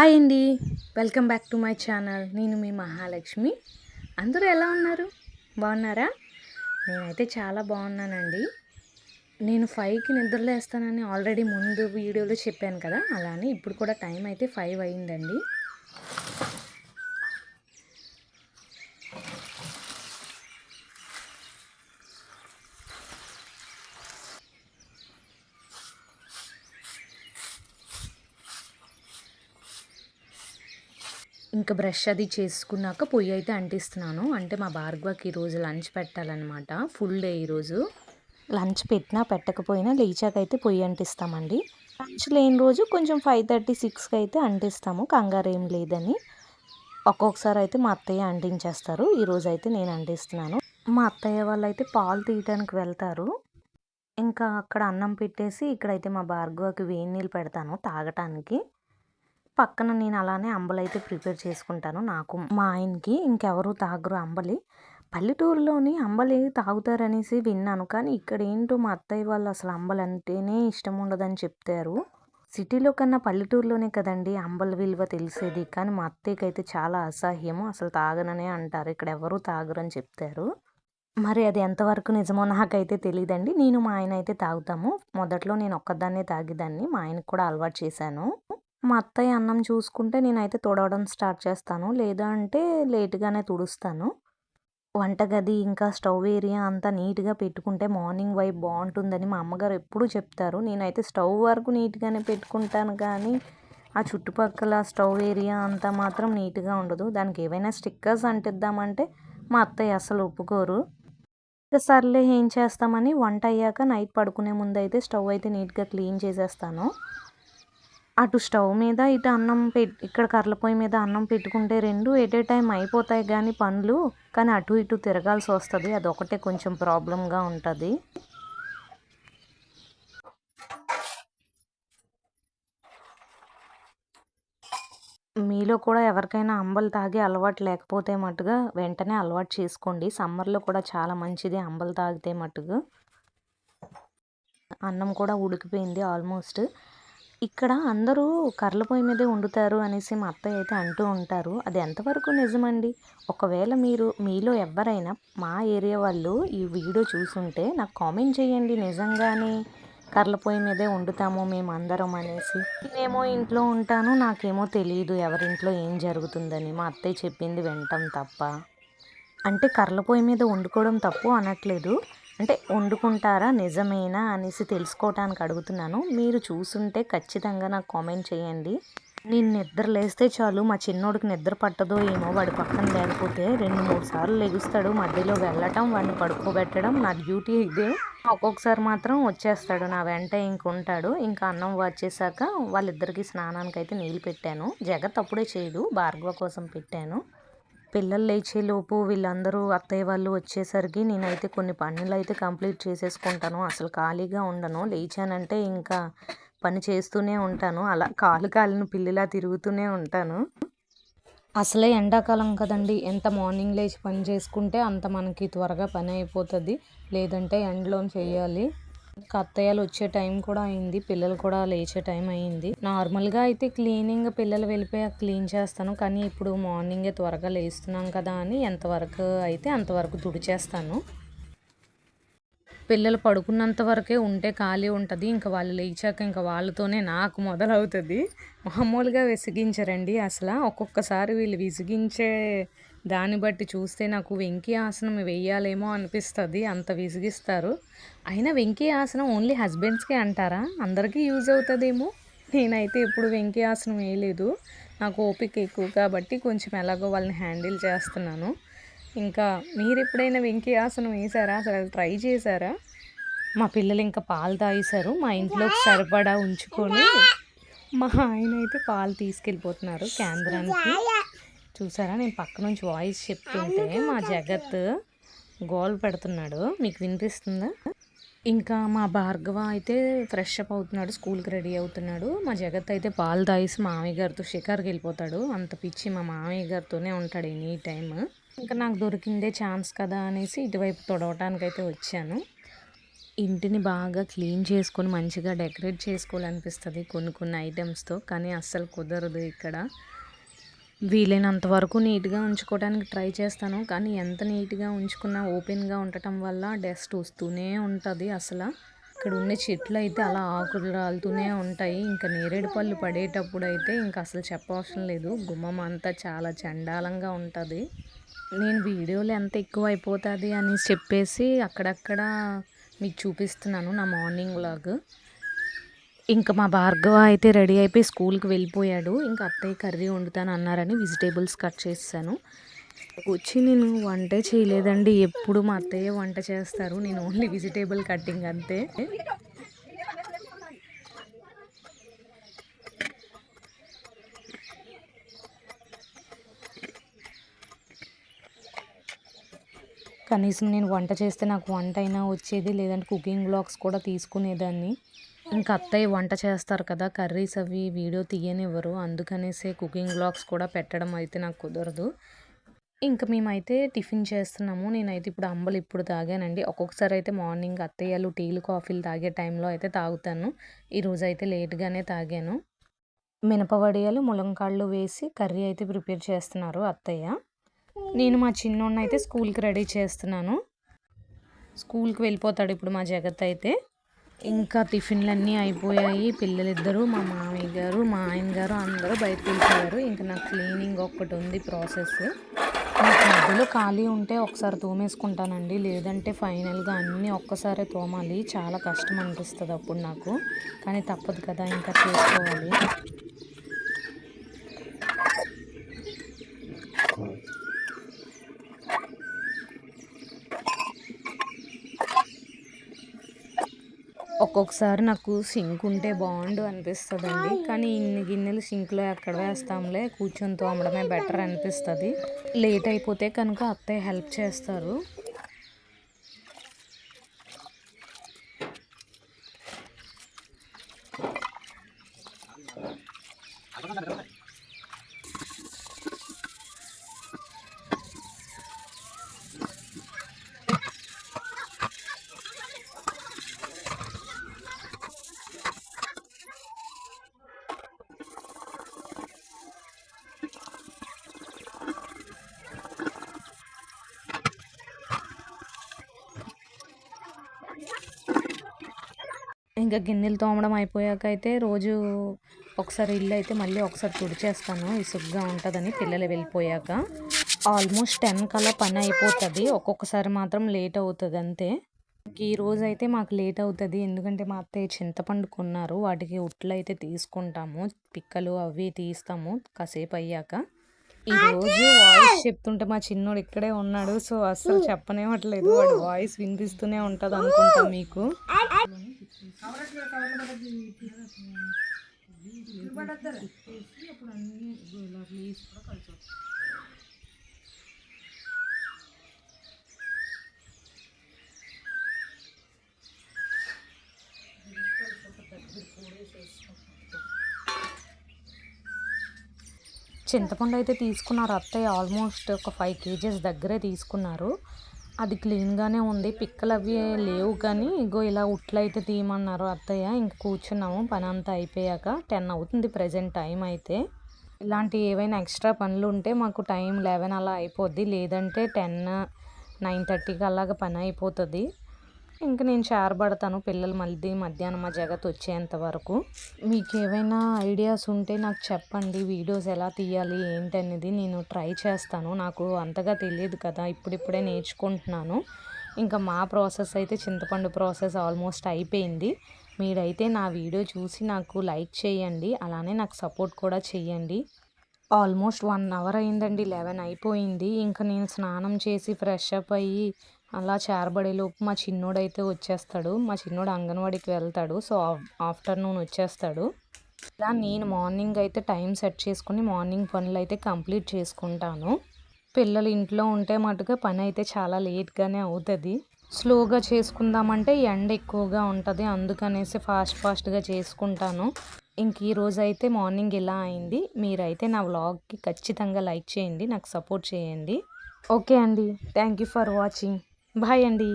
Hi అండి. Welcome back to my channel. నేను మీ మహాలక్ష్మి. అందరూ ఎలా ఉన్నారు? బాగున్నారా? నేనైతే చాలా బాగున్నానండి. నేను ఫైవ్కి నిద్రలేస్తానని ఆల్రెడీ ముందు వీడియోలో చెప్పాను కదా అలానే ఇప్పుడు కూడా టైం అయితే ఫైవ్ అయిందండి. ఇంకా బ్రష్ అది చేసుకున్నాక పొయ్యి అయితే అంటిస్తున్నాను. అంటే మా భార్గవకి ఈరోజు లంచ్ పెట్టాలన్నమాట. ఫుల్ డే ఈరోజు లంచ్ పెట్టినా పెట్టకపోయినా లేచాకైతే పొయ్యి అంటిస్తామండి. లంచ్ లేని రోజు కొంచెం ఫైవ్ థర్టీ సిక్స్కి అయితే అంటిస్తాము. కంగారు ఏం లేదని ఒక్కొక్కసారి అయితే మా అత్తయ్య అంటించేస్తారు. ఈరోజు అయితే నేను అంటిస్తున్నాను. మా అత్తయ్య వాళ్ళు అయితే పాలు తీయడానికి వెళ్తారు. ఇంకా అక్కడ అన్నం పెట్టేసి ఇక్కడైతే మా భార్గవకి వేడి నీళ్ళు పెడతాను తాగటానికి. పక్కన నేను అలానే అంబలి అయితే ప్రిపేర్ చేసుకుంటాను నాకు. మా ఆయనకి ఇంకెవరు తాగరు అంబలి. పల్లెటూరులోని అంబలి తాగుతారనేసి విన్నాను. కానీ ఇక్కడ ఏంటో మా అత్తయ్య వాళ్ళు అసలు అంబలి అంటేనే ఇష్టం ఉండదని చెప్తారు. సిటీలో కన్నా పల్లెటూరులోనే కదండి అంబల విలువ తెలిసేది. కానీ మా అత్తయ్యకి అయితే చాలా అసహ్యము. అసలు తాగననే అంటారు. ఇక్కడ ఎవరూ తాగరు అని చెప్తారు. మరి అది ఎంతవరకు నిజమో నాకైతే తెలియదండి నేను మా ఆయన అయితే తాగుతాము. మొదట్లో నేను ఒక్కదాన్నే తాగేదాన్ని. మా ఆయనకు కూడా అలవాటు చేశాను. మా అత్తయ్య అన్నం చూసుకుంటే నేనైతే తుడవడం స్టార్ట్ చేస్తాను. లేదా అంటే లేట్గానే తుడుస్తాను. వంటగది ఇంకా స్టవ్ ఏరియా అంతా నీట్గా పెట్టుకుంటే మార్నింగ్ వైబ్ బాగుంటుందని మా అమ్మగారు ఎప్పుడూ చెప్తారు. నేనైతే స్టవ్ వరకు నీట్గానే పెట్టుకుంటాను కానీ ఆ చుట్టుపక్కల స్టవ్ ఏరియా అంతా మాత్రం నీట్గా ఉండదు. దానికి ఏవైనా స్టిక్కర్స్ అంటిద్దామంటే మా అత్తయ్య అసలు ఒప్పుకోరు. సర్లే ఏం చేస్తామని వంట అయ్యాక నైట్ పడుకునే ముందు అయితే స్టవ్ అయితే నీట్గా క్లీన్ చేసేస్తాను. అటు స్టవ్ మీద ఇటు అన్నం పెట్ ఇక్కడ కర్రల పొయ్యి మీద అన్నం పెట్టుకుంటే రెండు ఎట్ ఏ టైం అయిపోతాయి కానీ పనులు కానీ అటు ఇటు తిరగాల్సి వస్తుంది. అదొకటే కొంచెం ప్రాబ్లంగా ఉంటుంది. మీలో కూడా ఎవరికైనా అంబలు తాగే అలవాటు లేకపోతే మట్టుగా వెంటనే అలవాటు చేసుకోండి. సమ్మర్లో కూడా చాలా మంచిది అంబలు తాగితే మట్టుగా అన్నం కూడా ఉడికిపోయింది ఆల్మోస్ట్. ఇక్కడ అందరూ కర్రల పొయ్యి మీదే వండుతారు అనేసి మా అత్తయ్య అయితే అంటూ ఉంటారు. అది ఎంతవరకు నిజమండి? ఒకవేళ మీరు మీలో ఎవరైనా మా ఏరియా వాళ్ళు ఈ వీడియో చూసుంటే నాకు కామెంట్ చేయండి నిజంగానే కర్రల పొయ్యి మీదే వండుతాము మేము అందరం అనేసి. నేనేమో ఇంట్లో ఉంటాను నాకేమో తెలియదు ఎవరింట్లో ఏం జరుగుతుందని మా అత్తయ్య చెప్పింది వింటాం తప్ప. అంటే కర్రల పొయ్యి మీద వండుకోవడం తప్పు అనట్లేదు. అంటే వండుకుంటారా నిజమేనా అనేసి తెలుసుకోవటానికి అడుగుతున్నాను. మీరు చూసుంటే ఖచ్చితంగా నాకు కామెంట్ చేయండి. నేను నిద్ర లేస్తే చాలు మా చిన్నోడికి నిద్ర పట్టదో ఏమో వాడి పక్కన లేకపోతే రెండు మూడు సార్లు లెగుస్తాడు. మధ్యలో వెళ్ళటం వాడిని పడుకోబెట్టడం నా డ్యూటీ ఇదే. ఒక్కొక్కసారి మాత్రం వచ్చేస్తాడు నా వెంట ఇంకుంటాడు. ఇంకా అన్నం వచ్చేసాక వాళ్ళిద్దరికి స్నానానికి అయితే నీళ్ళు పెట్టాను. జగత్ అప్పుడే చేయదు భార్గవ కోసం పెట్టాను. పిల్లలు లేచేలోపు వీళ్ళందరూ అత్తయ్య వాళ్ళు వచ్చేసరికి నేనైతే కొన్ని పనులు అయితే కంప్లీట్ చేసేసుకుంటాను. అసలు ఖాళీగా ఉండను. లేచానంటే ఇంకా పని చేస్తూనే ఉంటాను. అలా కాలు కాలిన పిల్లిలా తిరుగుతూనే ఉంటాను. అసలే ఎండాకాలం కదండి. ఎంత మార్నింగ్ లేచి పని చేసుకుంటే అంత మనకి త్వరగా పని అయిపోతుంది. లేదంటే ఎండలో చేయాలి. అత్తయ్యలు వచ్చే టైం కూడా అయింది పిల్లలు కూడా లేచే టైం అయింది. నార్మల్గా అయితే క్లీనింగ్ పిల్లలు వెళ్ళిపోయాక క్లీన్ చేస్తాను కానీ ఇప్పుడు మార్నింగే త్వరగా లేస్తున్నాం కదా అని ఎంతవరకు అయితే అంతవరకు తుడిచేస్తాను. పిల్లలు పడుకున్నంత వరకే ఉంటే ఖాళీ ఉంటుంది ఇంకా వాళ్ళు లేచాక ఇంకా వాళ్ళతోనే నాకు మొదలవుతుంది. మామూలుగా విసిగించరండి అసలు ఒక్కొక్కసారి వీళ్ళు విసిగించే దాన్ని బట్టి చూస్తే నాకు వెంకీ ఆసనం వేయాలేమో అనిపిస్తుంది అంత విసిగిస్తారు. అయినా వెంకీ ఆసనం ఓన్లీ హస్బెండ్స్కే అంటారా? అందరికీ యూజ్ అవుతుందేమో? నేనైతే ఎప్పుడు వెంకీ ఆసనం వేయలేదు. నాకు ఓపిక ఎక్కువ కాబట్టి కొంచెం ఎలాగో వాళ్ళని హ్యాండిల్ చేస్తున్నాను. ఇంకా మీరు ఎప్పుడైనా వెంకీ ఆసనం వేసారా? అసలు ట్రై చేశారా? మా పిల్లలు ఇంకా పాలు తాగేశారు. మా ఇంట్లోకి సరిపడా ఉంచుకొని మా ఆయన అయితే పాలు తీసుకెళ్ళిపోతున్నారు కేంద్రానికి. చూసారా? నేను పక్క నుంచి వాయిస్ చెప్తుంటే మా జగత్ గోల్ పెడుతున్నాడు. మీకు వినిపిస్తుందా? ఇంకా మా భార్గవ అయితే ఫ్రెష్ అప్ అవుతున్నాడు స్కూల్కి రెడీ అవుతున్నాడు. మా జగత్ అయితే పాలు తాగేసి మామయ్య గారితో షికార్కి వెళ్ళిపోతాడు. అంత పిచ్చి మా మామయ్య గారితోనే ఉంటాడు ఎనీ టైం ఇంకా నాకు దొరికిందే ఛాన్స్ కదా అనేసి ఇటువైపు తొడవటానికి అయితే వచ్చాను. ఇంటిని బాగా క్లీన్ చేసుకొని మంచిగా డెకరేట్ చేసుకోవాలనిపిస్తుంది కొన్ని కొన్ని ఐటమ్స్తో కానీ అస్సలు కుదరదు ఇక్కడ. వీలైనంత వరకు నీట్గా ఉంచుకోవడానికి ట్రై చేస్తాను. కానీ ఎంత నీట్గా ఉంచుకున్నా ఓపెన్గా ఉండటం వల్ల డస్ట్ వస్తూనే ఉంటుంది అసలు. ఇక్కడ ఉండే చెట్లు అయితే అలా ఆకులు రాలుతూనే ఉంటాయి. ఇంకా నేరేడు పళ్ళు పడేటప్పుడు అయితే ఇంకా అసలు చెప్పవసరం లేదు. గుమ్మం అంతా చాలా చండాలంగా ఉంటుంది. నేను వీడియోలు ఎంత ఎక్కువ అయిపోతుంది అని చెప్పేసి అక్కడక్కడ మీకు చూపిస్తున్నాను నా మార్నింగ్ లాగ్ ఇంకా మా భార్గవ అయితే రెడీ అయిపోయి స్కూల్కి వెళ్ళిపోయాడు. ఇంకా అత్తయ్య కర్రీ వండుతాను అన్నారని వెజిటేబుల్స్ కట్ చేస్తాను వచ్చి నేను వంటే చేయలేదండి. ఎప్పుడు మా అత్తయ్య వంట చేస్తారు. నేను ఓన్లీ వెజిటేబుల్ కట్టింగ్ అంతే. కనీసం నేను వంట చేస్తే నాకు వంట అయినా వచ్చేది లేదంటే కుకింగ్ బ్లాగ్స్ కూడా తీసుకునేదాన్ని. ఇంకా అత్తయ్య వంట చేస్తారు కదా కర్రీస్ అవి వీడియో తీయనివ్వరు. అందుకనేసే కుకింగ్ బ్లాగ్స్ కూడా పెట్టడం అయితే నాకు కుదరదు. ఇంకా మేమైతే టిఫిన్ చేస్తున్నాము. నేనైతే ఇప్పుడు అంబలు ఇప్పుడు తాగానండి. ఒక్కొక్కసారి అయితే మార్నింగ్ అత్తయ్యలు టీలు కాఫీలు తాగే టైంలో అయితే తాగుతాను. ఈరోజు అయితే లేట్గానే తాగాను. మినపవడియాలు ములంకాళ్ళు వేసి కర్రీ అయితే ప్రిపేర్ చేస్తున్నారు అత్తయ్య. నేను మా చిన్నోన్న అయితే స్కూల్కి రెడీ చేస్తున్నాను. స్కూల్కి వెళ్ళిపోతాడు ఇప్పుడు మా జగత్ అయితే. ఇంకా టిఫిన్లు అన్నీ అయిపోయాయి. పిల్లలిద్దరూ మా మామయ్య గారు మా ఆయన గారు అందరూ బయటకు వెళ్ళిపోయారు. ఇంకా నాకు క్లీనింగ్ ఒక్కటి ఉంది ప్రాసెస్. నాకు మధ్యలో ఖాళీ ఉంటే ఒకసారి తోమేసుకుంటానండి. లేదంటే ఫైనల్గా అన్నీ ఒక్కసారే తోమాలి. చాలా కష్టం అనిపిస్తుంది అప్పుడు నాకు. కానీ తప్పదు కదా ఇంకా చేసుకోవాలి. ఒక్కొక్కసారి నాకు సింక్ ఉంటే బాగుండు అనిపిస్తుందండి. కానీ ఇన్ని గిన్నెలు సింక్లో ఎక్కడ వేస్తాంలే కూర్చొని తోమడమే బెటర్ అనిపిస్తుంది. లేట్ అయిపోతే కనుక అత్తయ్య హెల్ప్ చేస్తారు. ఇంకా గిన్నెలు తోమడం అయిపోయాక అయితే రోజు ఒకసారి ఇల్లు అయితే మళ్ళీ ఒకసారి తుడిచేస్తాను. ఇసుగ్గా ఉంటుందని పిల్లలు వెళ్ళిపోయాక. ఆల్మోస్ట్ టెన్ కల్లా పని అయిపోతుంది. ఒక్కొక్కసారి మాత్రం లేట్ అవుతుంది అంతే. ఈ రోజు అయితే మాకు లేట్ అవుతుంది. ఎందుకంటే మా అత్తయ్య చింతపండు కొన్నారు. వాటికి ఉట్లు అయితే తీసుకుంటాము. పిక్కలు అవి తీస్తాము కాసేపు అయ్యాక. ఈరోజు వాయిస్ చెప్తుంటే మా చిన్నోడు ఇక్కడే ఉన్నాడు సో అస్సలు చెప్పనేవట్లేదు. వాడు వాయిస్ వినిపిస్తూనే ఉంటుంది అనుకుంటా మీకు. చింతపండు అయితే తీసుకున్నారు అత్తయ్య. ఆల్మోస్ట్ ఒక ఫైవ్ కేజెస్ దగ్గరే తీసుకున్నారు. అది క్లీన్గానే ఉంది. పిక్కలు అవి లేవు కానీ ఇగో ఇలా ఉట్లు అయితే తీయమన్నారు అత్తయ్య. ఇంక కూర్చున్నాము. పని అంతా అయిపోయాక టెన్ అవుతుంది ప్రజెంట్ టైం అయితే. ఇలాంటి ఏవైనా ఎక్స్ట్రా పనులు ఉంటే మాకు టైం లెవెన్ అలా అయిపోద్ది. లేదంటే టెన్ నైన్ థర్టీకి అలాగ పని అయిపోతుంది. ఇంకా నేను చేరబడతాను పిల్లలు మళ్ళీ మధ్యాహ్నం మా జగత్ వచ్చేంత వరకు. మీకు ఏవైనా ఐడియాస్ ఉంటే నాకు చెప్పండి వీడియోస్ ఎలా తీయాలి ఏంటనేది నేను ట్రై చేస్తాను. నాకు అంతగా తెలియదు కదా ఇప్పుడిప్పుడే నేర్చుకుంటున్నాను. ఇంకా మా ప్రాసెస్ అయితే చింతపండు ప్రాసెస్ ఆల్మోస్ట్ అయిపోయింది. మీరైతే నా వీడియో చూసి నాకు లైక్ చేయండి అలానే నాకు సపోర్ట్ కూడా చేయండి. ఆల్మోస్ట్ వన్ అవర్ అయిందండి లెవెన్ అయిపోయింది. ఇంకా నేను స్నానం చేసి ఫ్రెష్ అప్ అయ్యి అలా చేరబడేలోపు మా చిన్నోడైతే వచ్చేస్తాడు. మా చిన్నోడు అంగన్వాడికి వెళ్తాడు. సో ఆఫ్టర్నూన్ వచ్చేస్తాడు. ఇలా నేను మార్నింగ్ అయితే టైం సెట్ చేసుకుని మార్నింగ్ పనులు అయితే కంప్లీట్ చేసుకుంటాను. పిల్లలు ఇంట్లో ఉంటే మటుగా పని అయితే చాలా లేట్గానే అవుతుంది. స్లోగా చేసుకుందామంటే ఎండ ఎక్కువగా ఉంటుంది. అందుకనేసి ఫాస్ట్ ఫాస్ట్గా చేసుకుంటాను. ఇంక ఈ రోజు అయితే మార్నింగ్ ఇలా అయింది. మీరైతే నా వ్లాగ్కి ఖచ్చితంగా లైక్ చేయండి. నాకు సపోర్ట్ చేయండి. ఓకే అండి. Thank you for watching. Bye అండి.